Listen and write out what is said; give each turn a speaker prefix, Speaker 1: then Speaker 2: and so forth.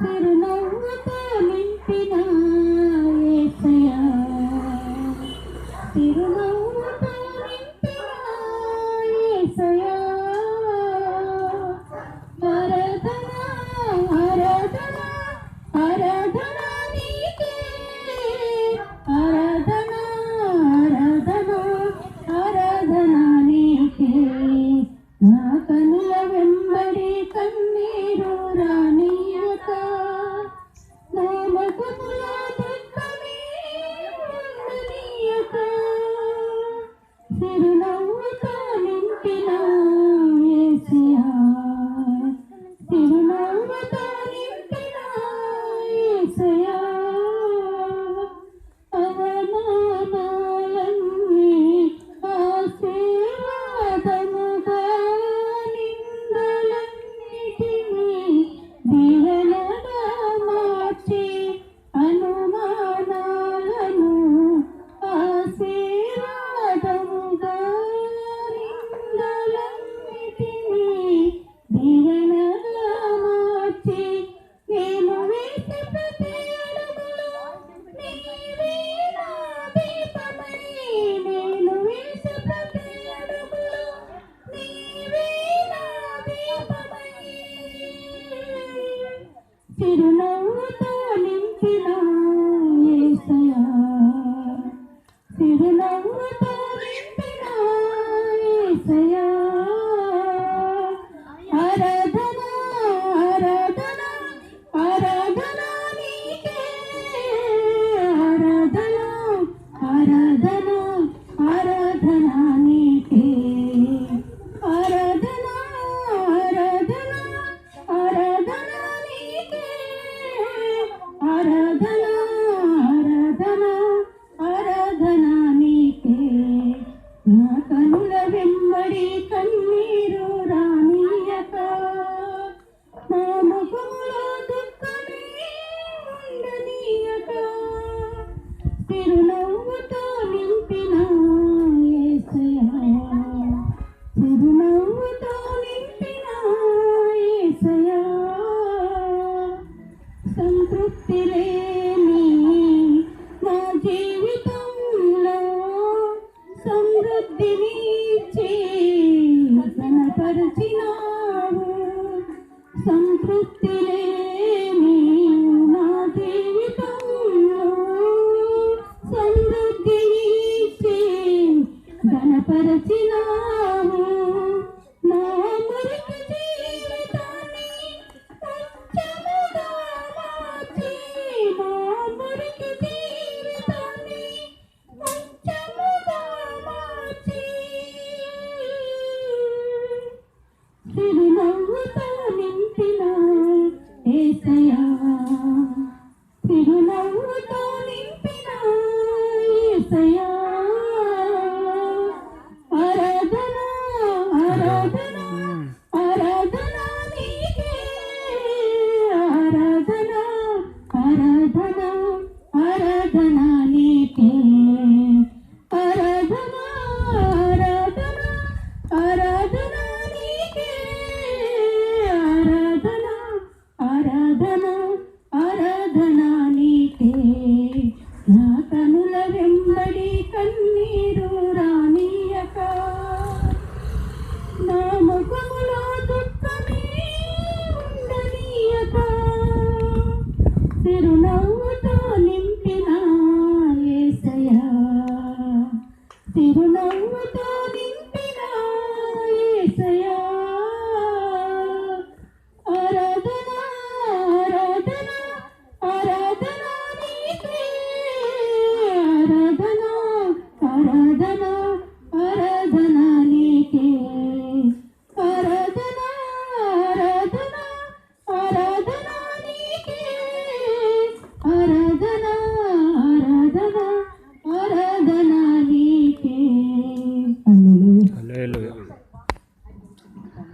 Speaker 1: Pero ta, mùa mây quất lá. నిన్ను నవ్వుతో నింపినా ఏసయా ఆరాధన ఆరాధన ఆరాధన. పడి కన్నీరు రానియక నా ముఖంలో దుఃఖమే ఉండనీయక. తిరునవ్వు పరిచినావు సంతృప్తి లేని నా జీవితంలో. సమృద్ధి ఇచ్చి తిరునవ్వుతో నింపిన ఏసయా తిరునవ్వుతో నింపిన ఏసయా திருநங்கை